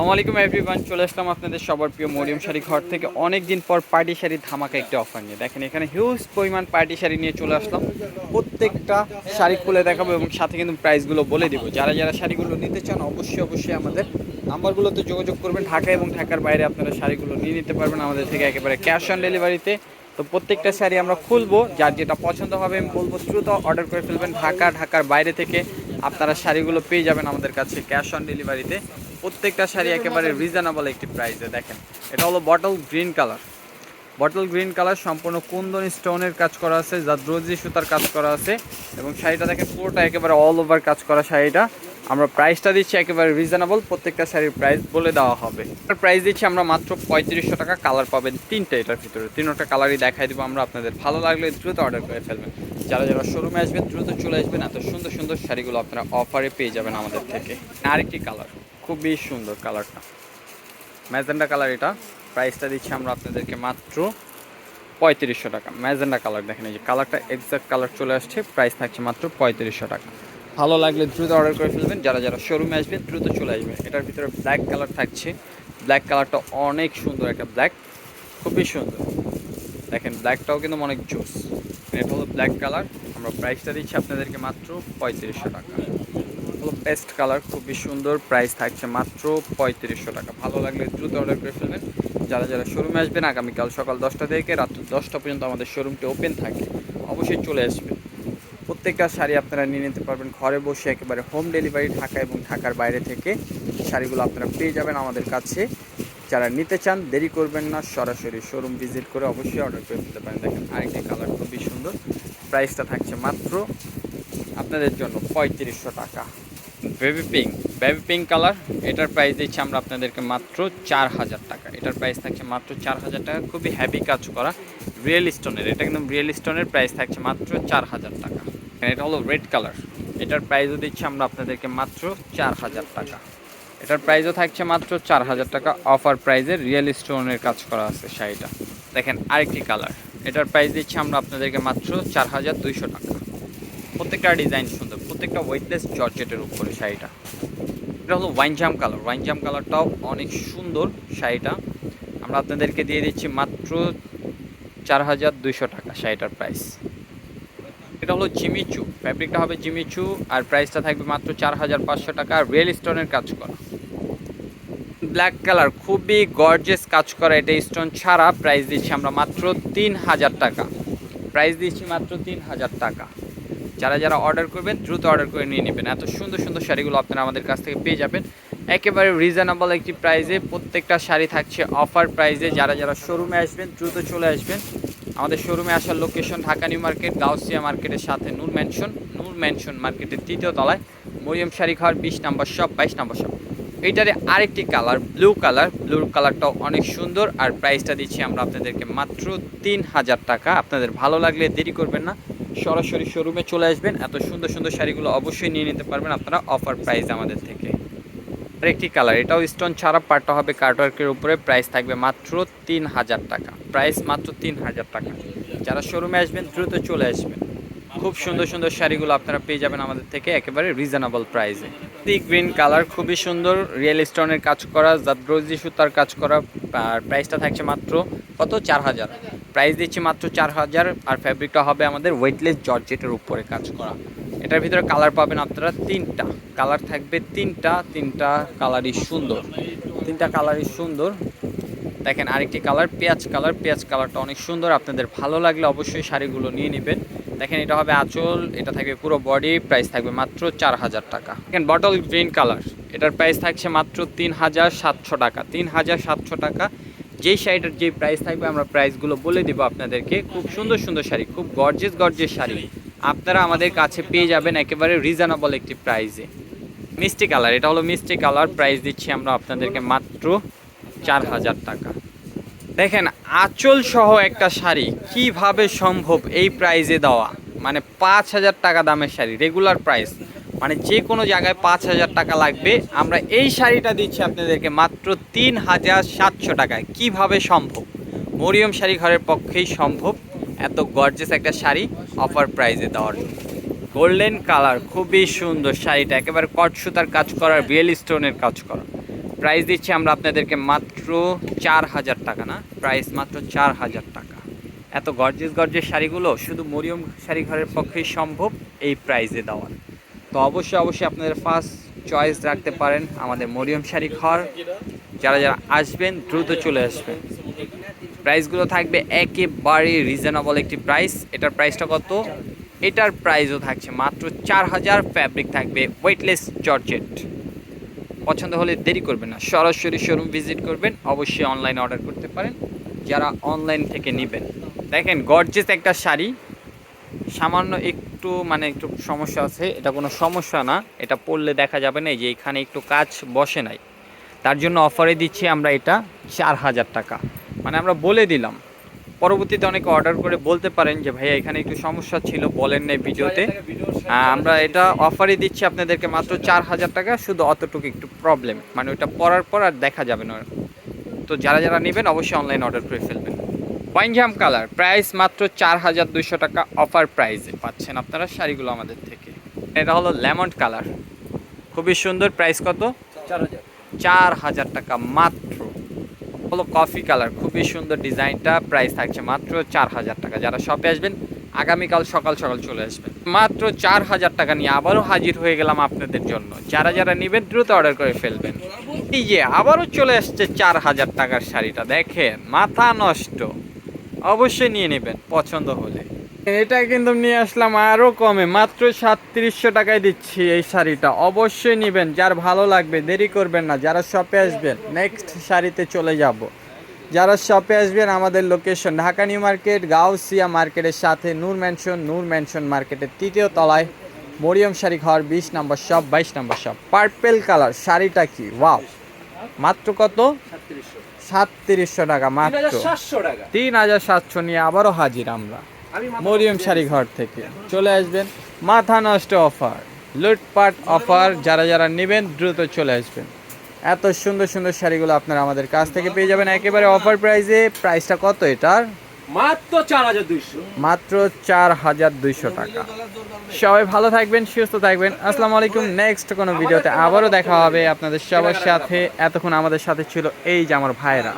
আসসালামু আলাইকুম এভরিওয়ান, চলে আসলাম আপনাদের সবার প্রিয় মরিয়ম শাড়ি ঘর থেকে। অনেক দিন পর পার্টি শাড়ি ধামাকা একটি অফার নিয়ে। দেখেন, এখানে হিউজ পরিমাণ পার্টি শাড়ি নিয়ে চলে আসলাম। প্রত্যেকটা শাড়ি খুলে দেখাবো এবং সাথে কিন্তু প্রাইসগুলো বলে দিব। যারা যারা শাড়িগুলো নিতে চান, অবশ্যই অবশ্যই আমাদের নাম্বারগুলোতে যোগাযোগ করবেন। ঢাকা এবং ঢাকার বাইরে আপনারা শাড়িগুলো নিয়ে নিতে পারবেন আমাদের থেকে একেবারে ক্যাশ অন ডেলিভারিতে তো। প্রত্যেকটা শাড়ি আমরা খুলবো। যার যেটা পছন্দ হবে, আমি বলব, দ্রুত অর্ডার করে ফেলবেন। ঢাকা, ঢাকার বাইরে থেকে আপনারা শাড়িগুলো পেয়ে যাবেন আমাদের কাছে ক্যাশ অন ডেলিভারিতে প্রত্যেকটা শাড়ি একেবারে রিজনেবল একটি প্রাইসে দেখেন। এটা হলো bottle green colour bottle green colour সম্পূর্ণ কুন্দন স্টোনের কাজ করা আছে, যা জাদ্রোজি সুতার কাজ করা আছে। এবং শাড়িটা দেখেন পুরোটা একেবারে অল ওভার কাজ করা শাড়িটা। আমরা প্রাইসটা দিচ্ছি একেবারে রিজনেবল প্রত্যেকটা শাড়ির প্রাইস বলে দেওয়া হবে। প্রাইস দিচ্ছি আমরা মাত্র পঁয়ত্রিশশো টাকা কালার পাবেন তিনটে এটার ভিতরে। তিনটা কালারই দেখাই দিব আমরা আপনাদের। ভালো লাগলে দ্রুত অর্ডার করে ফেলবেন। যারা যারা শোরুমে আসবেন, দ্রুত চলে আসবেন। এত সুন্দর সুন্দর শাড়িগুলো আপনারা অফারে পেয়ে যাবেন আমাদের থেকে। আরেকটি কালার খুবই সুন্দর কালারটা ম্যাজেন্ডা কালার এটা। প্রাইসটা দিচ্ছি আমরা আপনাদেরকে মাত্র পঁয়ত্রিশশো টাকা। ম্যাজেন্ডা কালার দেখেন এই যে কালারটা এক্সাক্ট কালার চলে আসছে। প্রাইস থাকছে মাত্র পঁয়ত্রিশশো টাকা। ভালো লাগলে দ্রুত অর্ডার করে ফেলবেন। যারা যারা শোরুমে আসবেন দ্রুত চলে আসবেন। এটার ভিতরে ব্ল্যাক কালার থাকছে। ব্ল্যাক কালারটা অনেক সুন্দর একটা ব্ল্যাক খুবই সুন্দর। দেখেন ব্ল্যাকটাও কিন্তু অনেক জোস। এটা হলো ব্ল্যাক কালার আমরা প্রাইসটা দিচ্ছি আপনাদেরকে মাত্র পঁয়ত্রিশশো টাকা। হলো পেস্ট কালার খুবই সুন্দর। প্রাইস থাকছে মাত্র পঁয়ত্রিশশো টাকা। ভালো লাগলে দ্রুত অর্ডার করে ফেলবেন। যারা যারা শোরুমে আসবেন, আগামীকাল সকাল দশটা থেকে রাত দশটা পর্যন্ত আমাদের শোরুমটি ওপেন থাকে। অবশ্যই চলে আসবেন। প্রত্যেকটা শাড়ি আপনারা নিয়ে নিতে পারবেন। ঘরে বসে একেবারে হোম ডেলিভারি ঢাকা এবং ঢাকার বাইরে থেকে শাড়িগুলো আপনারা পেয়ে যাবেন আমাদের কাছে। যারা নিতে চান, দেরি করবেন না, সরাসরি শোরুম ভিজিট করে অবশ্যই অর্ডার করে ফেলতে পারেন। দেখেন আরেকটি কালার খুবই সুন্দর। প্রাইসটা থাকছে মাত্র আপনাদের জন্য পঁয়ত্রিশশো টাকা। Baby pink baby pink colour এটার প্রাইস দিচ্ছি আমরা আপনাদেরকে মাত্র চার হাজার টাকা। এটার প্রাইস থাকছে মাত্র চার হাজার টাকা। খুবই হ্যাভি কাজ করা রিয়েল স্টোনের এটা কিন্তু রিয়েল স্টোনের প্রাইস থাকছে মাত্র চার হাজার টাকা। এটা হলো রেড কালার এটার প্রাইসও দিচ্ছি আমরা আপনাদেরকে মাত্র চার হাজার টাকা। এটার প্রাইসও থাকছে মাত্র চার হাজার টাকা। অফার প্রাইজে রিয়েল স্টোনের কাজ করা আছে শাড়িটা। দেখেন আরেকটি কালার এটার প্রাইস দিচ্ছি আমরা আপনাদেরকে মাত্র চার হাজার দুইশো টাকা। প্রত্যেকটা ডিজাইন সুন্দর। প্রত্যেকটা ওয়েটলেস জর্জেটের উপরে শাড়িটা। এটা হলো ওয়াইন জাম কালার ওয়াইন জাম কালারটাও অনেক সুন্দর শাড়িটা। আমরা আপনাদেরকে দিয়ে দিচ্ছি মাত্র চার হাজার দুইশো টাকা শাড়িটার প্রাইস এটা হলো জিমিচু ফ্যাব্রিকটা হবে জিমিচু আর প্রাইসটা থাকবে মাত্র চার হাজার পাঁচশো টাকা। রিয়েল স্টোনের কাজ করা। ব্ল্যাক কালার খুবই গর্জেস কাজ করা এটা স্টোন ছাড়া। প্রাইস দিচ্ছি আমরা মাত্র তিন হাজার টাকা। প্রাইস দিচ্ছি মাত্র তিন হাজার টাকা। যারা যারা অর্ডার করবেন, দ্রুত অর্ডার করে নিয়ে নেবেন। এত সুন্দর সুন্দর শাড়িগুলো আপনারা আমাদের কাছ থেকে পেয়ে যাবেন। একেবারে রিজনেবল একটি প্রাইসে প্রত্যেকটা শাড়ি থাকছে অফার প্রাইসে যারা যারা শোরুমে আসবেন, দ্রুত চলে আসবেন। আমাদের শোরুমে আসার location Dhaka new market Gausia মার্কেটের সাথে নূর ম্যানশন নূর ম্যানশন মার্কেটের তৃতীয় তলায় মরিয়ম শাড়ি ঘর, বিশ নম্বর শপ বাইশ নম্বর শপ এইটারে আরেকটি কালার ব্লু কালার ব্লু কালারটাও অনেক সুন্দর। আর প্রাইসটা দিচ্ছি আমরা আপনাদেরকে মাত্র তিন হাজার টাকা। আপনাদের ভালো লাগলে দেরি করবেন না, সরাসরি শোরুমে চলে আসবেন। এত সুন্দর সুন্দর শাড়িগুলো অবশ্যই নিয়ে নিতে পারবেন আপনারা অফার প্রাইস আমাদের থেকে। আরেকটি কালার এটাও স্টোন ছাড়া পাটটা হবে কার্টওয়ার্কের উপরে প্রাইস থাকবে মাত্র তিন হাজার টাকা। প্রাইস মাত্র তিন হাজার টাকা। যারা শোরুমে আসবেন, দ্রুত চলে আসবেন। খুব সুন্দর সুন্দর শাড়িগুলো আপনারা পেয়ে যাবেন আমাদের থেকে একেবারে রিজনেবল প্রাইসে দি গ্রিন কালার খুবই সুন্দর রিয়েল স্টোনের কাজ করা জাদ্রোজি সুতার কাজ করা, আর প্রাইসটা থাকছে মাত্র কত? চার হাজার। প্রাইস দিচ্ছি মাত্র চার হাজার, আর ফ্যাব্রিকটা হবে আমাদের ওয়েটলেস জর্জেটের উপরে কাজ করা। এটার ভিতরে কালার পাবেন আপনারা তিনটা। কালার থাকবে তিনটা তিনটা কালারই সুন্দর। তিনটা কালারই সুন্দর। দেখেন আরেকটি কালার পেঁয়াজ কালার পেঁয়াজ কালারটা অনেক সুন্দর। আপনাদের ভালো লাগলে অবশ্যই শাড়িগুলো নিয়ে নেবেন। দেখেন এটা হবে আঁচল, এটা থাকবে পুরো বডি প্রাইস থাকবে মাত্র চার হাজার টাকা। দেখেন বটল গ্রিন কালার এটার প্রাইস থাকছে মাত্র তিন হাজার সাতশো টাকা। তিন হাজার সাতশো টাকা। যেই শাড়িটার যে প্রাইস থাকবে আমরা প্রাইসগুলো বলে দেবো আপনাদেরকে। খুব সুন্দর সুন্দর শাড়ি, খুব গর্জেস গর্জেস শাড়ি। আপনারা আমাদের কাছে পেয়ে যাবেন একেবারে রিজনেবল একটি প্রাইসে মিষ্টি কালার, এটা হলো মিষ্টি কালার প্রাইস দিচ্ছি আমরা আপনাদেরকে মাত্র চার হাজার টাকা। দেখেন, আঁচল সহ একটা শাড়ি, কীভাবে সম্ভব এই প্রাইজে দেওয়া? মানে পাঁচ হাজার টাকা দামের শাড়ি রেগুলার প্রাইস মানে যে কোনো জায়গায় পাঁচ হাজার টাকা লাগবে। আমরা এই শাড়িটা দিচ্ছি আপনাদেরকে মাত্র তিন হাজার সাতশো টাকায়। কীভাবে সম্ভব? মরিয়ম শাড়ি ঘরের পক্ষেই সম্ভব। এত গর্জেস একটা শাড়ি অফার প্রাইজে দেওয়ার গোল্ডেন কালার খুবই সুন্দর শাড়িটা, একেবারে কট সুতার কাজ করা রিয়েল স্টোনের কাজ করা। প্রাইস দিচ্ছি আমরা আপনাদেরকে মাত্র চার হাজার টাকা না? প্রাইস মাত্র চার হাজার টাকা। এত গর্জেস গর্জেস শাড়িগুলো শুধু মরিয়ম শাড়ি ঘরের পক্ষেই সম্ভব এই প্রাইজে দেওয়ার। তো অবশ্যই অবশ্যই আপনাদের ফার্স্ট চয়েস রাখতে পারেন আমাদের মরিয়ম শাড়ি ঘর। যারা যারা আসবেন, দ্রুত চলে আসবেন। প্রাইসগুলো থাকবে একেবারে রিজনেবল একটি প্রাইস এটার প্রাইসটা কত? এটার প্রাইসও থাকছে মাত্র চার হাজার ফ্যাব্রিক থাকবে ওয়েটলেস জর্জেট পছন্দ হলে দেরি করবেন না, সরাসরি শোরুম ভিজিট করবেন, অবশ্যই অনলাইনে অর্ডার করতে পারেন, যারা অনলাইন থেকে নেবেন। দেখেন গর্জেস একটা শাড়ি। সামান্য একটু মানে একটু সমস্যা আছে, এটা কোনো সমস্যা না, এটা পরলে দেখা যাবে না যে এখানে একটু কাজ বসে নাই। তার জন্য অফারে দিচ্ছি আমরা এটা চার হাজার টাকা। মানে আমরা বলে দিলাম। পরবর্তীতে অনেকে অর্ডার করে বলতে পারেন যে ভাইয়া এখানে একটু সমস্যা ছিল বলেন নাই ভিডিওতে। আমরা এটা অফারে দিচ্ছি আপনাদেরকে মাত্র চার হাজার টাকা শুধু অতটুকু একটু প্রবলেম মানে ওটা পরার পর আর দেখা যাবে না। তো যারা যারা নেবেন অবশ্যই অনলাইন অর্ডার করে ফেলবেন। ওয়াইনজাম কালার প্রাইস মাত্র চার হাজার দুইশো টাকা অফার প্রাইসে পাচ্ছেন আপনারা শাড়িগুলো আমাদের থেকে। এটা হলো লেমন কালার খুবই সুন্দর প্রাইস কত? চার হাজার টাকা মাত্র। হলো কফি কালার। খুবই সুন্দর ডিজাইনটা প্রাইস থাকছে মাত্র চার হাজার টাকা। যারা শপে আসবেন, আগামীকাল সকাল সকাল চলে আসবেন। মাত্র চার হাজার টাকা নিয়ে আবারও হাজির হয়ে গেলাম আপনাদের জন্য। যারা যারা নেবেন, দ্রুত অর্ডার করে ফেলবেন। এই যে, আবারও চলে আসছে চার হাজার টাকার শাড়িটা। দেখেন, মাথা নষ্ট। অবশ্যই নিয়ে নেবেন, পছন্দ হলে। এটা কিন্তু নিয়ে আসলাম আরও কমে মাত্র সাতত্রিশশো টাকায় দিচ্ছি এই শাড়িটা। অবশ্যই নেবেন যার ভালো লাগবে দেরি করবেন না যারা শপে আসবেন নেক্সট শাড়িতে চলে যাব। যারা শপে আসবেন আমাদের location Dhaka new market Gausia মার্কেটের সাথে নূর ম্যানশন নূর ম্যানশন মার্কেটের তৃতীয় তলায় মরিয়ম শাড়ি ঘর বিশ নম্বর শপ বাইশ নম্বর শপ পার্পেল কালার শাড়িটা কি? ওয়াও মাত্র কত? সাতত্রিশশো। টাকা মাত্র। সাতশো টাকা। তিন হাজার সাতশো নিয়ে আবারও হাজির আমরা। মরিয়ম শাড়ি ঘর থেকে। চলে আসবেন মাথা নষ্ট অফার লুটপাট অফার যারা যারা নেবেন দ্রুত চলে আসবেন। এত সুন্দর সুন্দর শাড়িগুলো আপনারা আমাদের কাছ থেকে পেয়ে যাবেন একেবারে অফার প্রাইসে। প্রাইসটা কত এটার? মাত্র চার হাজার দুইশো। মাত্র চার হাজার দুইশো টাকা। সবাই ভালো থাকবেন সুস্থ থাকবেন। আসসালামু আলাইকুম। নেক্সট কোনো ভিডিওতে আবারও দেখা হবে আপনাদের সবার সাথে। এতক্ষণ আমাদের সাথে ছিল এই যে আমার ভাইরা।